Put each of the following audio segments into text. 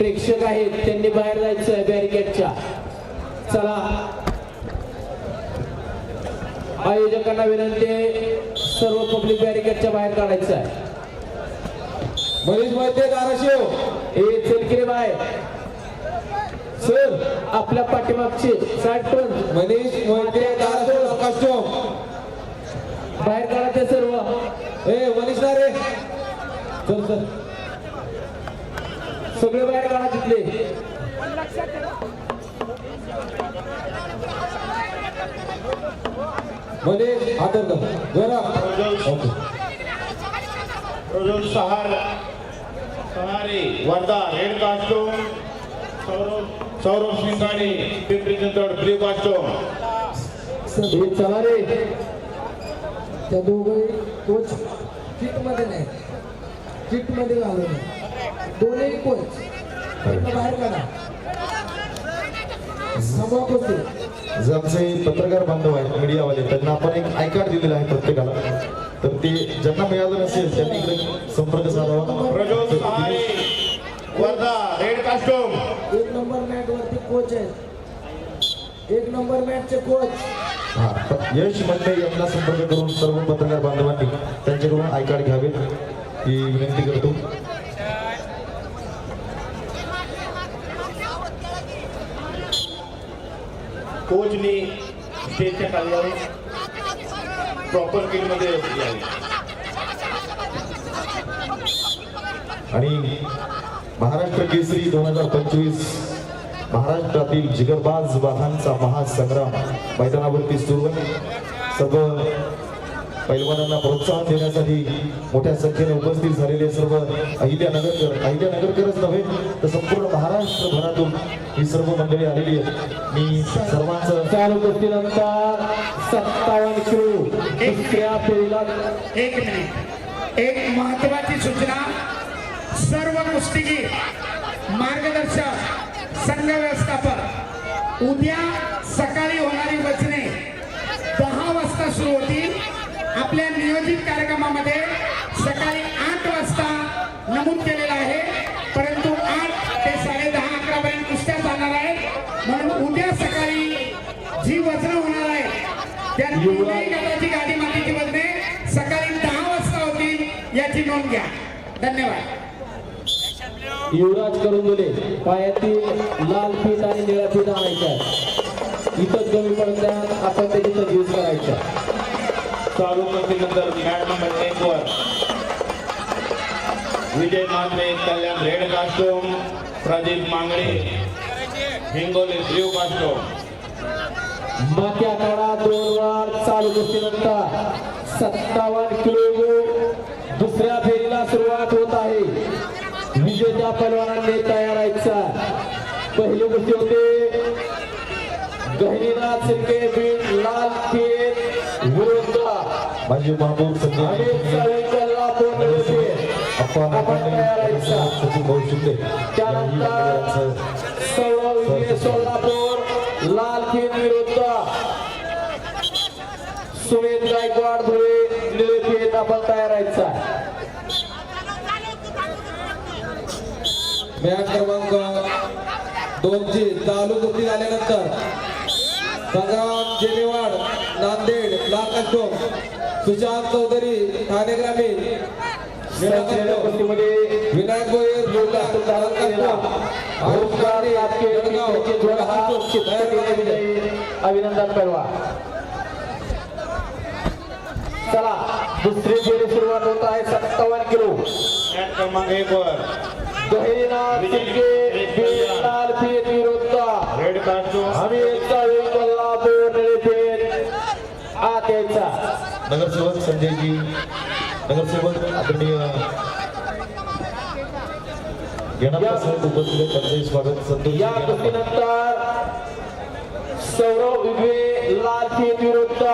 प्रेक्षक आहेत त्यांनी बाहेर जायचं बॅरिकेडच्या चला. आयोजकांना विनंती आहे सर्व पब्लिक बॅरिकेडच्या बाहेर काढायचं आहे. मनीष मोहिते धाराशिव. हे चलकिरे बाय सर आपल्या पाठीमागचे साठ टन. मनीष मोहिते धाराशिव कॉस्ट्युम बाहेर काढायचे सर्व. ए मनीष ना रे. चल चल. सगळे बाहेर काढा मनीष हातर कर जरा. Prajwal Sahar. Sahare. Wardha. Red costume. Saurabh. Saurabh Singane Pimpri Chinchwad. Blue costume. हे चला रे. त्या दोघे कोच. किटमध्ये नाही. किटमध्ये घालू नये दोन्ही कोच बाहेर काढा. जे आमचे पत्रकार बांधव आहेत मीडियावाले त्यांना आपण एक आय कार्ड दिलेलं आहे प्रत्येकाला. तर ते ज्यांना मिळालं नसेल त्यांनी इकडे संपर्क साधावा. Sahare Wardha red costume. एक नंबर मॅट वरती कोच आहेत. एक नंबर मॅचचे कोच. हा यश मंडे यांना संपर्क करून सर्व पत्रकार बांधवांनी त्यांच्याकडून आय कार्ड घ्यावे ही विनंती करतो. कोचनी स्टेजच्या खाली प्रॉपर किटमध्ये आणि महाराष्ट्र केसरी दोन हजार पंचवीस महाराष्ट्रातील जिगरबाज वाघांचा महासंग्राम मैदानावरती सुरू सर्व पैलवानांना प्रोत्साहन देण्यासाठी मोठ्या संख्येने उपस्थित झालेले सर्व अहिल्यानगरकर अहिल्यानगरकरच नव्हे तर संपूर्ण महाराष्ट्रभरातून ही सर्व मंडळी आलेली आहेत. मी सर्वांचं चालू कुस्तीनंतर सत्तावन्न किलो दुसऱ्या फेरीला एक मिनिट. एक महत्वाची सूचना. सर्व कुस्तीगीर मार्गदर्शक संघ व्यवस्थापक उद्या कार्यक्रमामध्ये सकाळी आठ वाजता नमूद केलेलं आहे. परंतु आठ ते साडे दहा अकरा पर्यंत कुस्त्या चालणार आहेत. म्हणून उद्या सकाळी जी वजन होणार आहे त्या गटाची गाडी मातीची वजने सकाळी दहा वाजता होतील याची नोंद घ्या. धन्यवाद. युवराज करून दिले पायातील लाल पीठ आणि निळ्या पीठ आणायच्या इथं कमी पडत्या आपण त्याची तजवीज करायच्या चालू कुस्तीनंतर मॅच नंबर एक वर. Vijay Matre Kalyan red costume Pradeep Mangade Hingoli blue costume. माथ्या काढा दोन वार चालू कुस्तीनंतर सत्तावन्न किलो दुसऱ्या फेरीला सुरुवात होत आहे. विजेत्या पैलवानांनी तयार व्हायचा पहिली गोष्टी होते गहिनीनाथ सिंगे बीट लाल के विरुद्ध माझे महबूब संजय अनेक चाळींच्या पूर्ण आपण आपण तयार व्हायचा म्हणजे महबूब शिंदे त्यानंतर सोलापूर लाल खेत विरुद्ध सुमित गायकवाड धुळे निळपेत आपण तयार व्हायचा मॅच क्रमांक दोनची चालू कुस्ती झाल्यानंतर संग्राम जेनेवाड नांदेड लाल सुशांत चौधरी ठाणे ग्रामीण. विनायक विजय अभिनंदन पैलवा चला दुसरी फेरी सुरुवात होत आहे. सत्तावन्न किलो. क्रमांक एक वर. गहिनीनाथ शिंदे बीड लाल खेत विरुद्ध रेड कोल्हापूर आत यायचा नगरसेवक संजयजी नगरसेवक आदरणीय उपस्थित. त्यांचंही स्वागत संतोष या कुस्तीनंतर सौरव विरुद्ध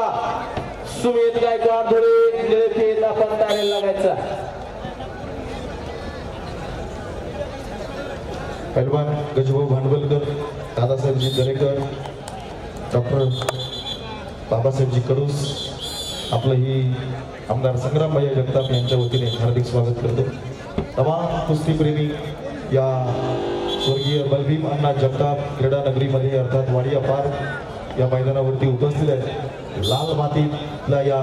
सुमित गायकवाड धुळे लागायचा पैलवान गजभाऊ भांडवलकर दादासाहेबजी दरेकर डॉक्टर बाबासाहेबजी कडूस आपलं ही आमदार संग्रामभाई जगताप यांच्या वतीने हार्दिक स्वागत करतो. तमाम कुस्तीप्रेमी या स्वर्गीय बलभीम अण्णा जगताप क्रीडा नगरीमध्ये अर्थात वाडिया पार्क या मैदानावरती उपस्थित आहेत. लाल मातीतल्या या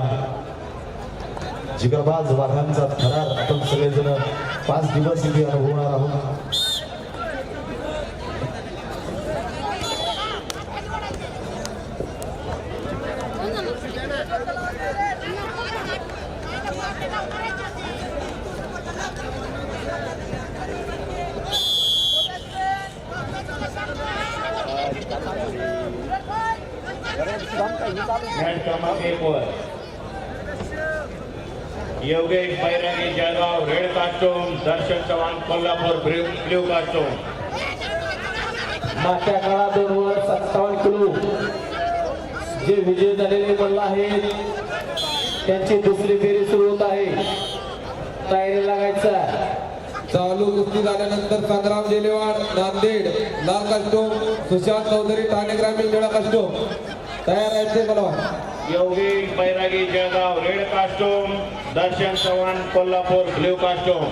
जिगरबाज वाघांचा थरार आपण सगळेजण पाच दिवस इथे अनुभवणार आहोत मॅच क्रमांक एक वर Yogesh Bairagi Jalgaon red costume Darshan Chavan Kolhapur blue costume मागच्या काळात दोन वर सत्तावन्न किलो जे विजय झालेले मल्ल आहेत त्यांची दुसरी फेरी सुरू होत आहे. तयारी लागायचा. चालू कुस्ती झाल्यानंतर संग्राम जेलेवाड नांदेड लाल कास्टोम सुशांत चौधरी ठाणे ग्रामीण निळा कास्टोम तयार आहेत ते Yogesh Bairagi Jalgaon red costume Darshan Chavan Kolhapur blue costume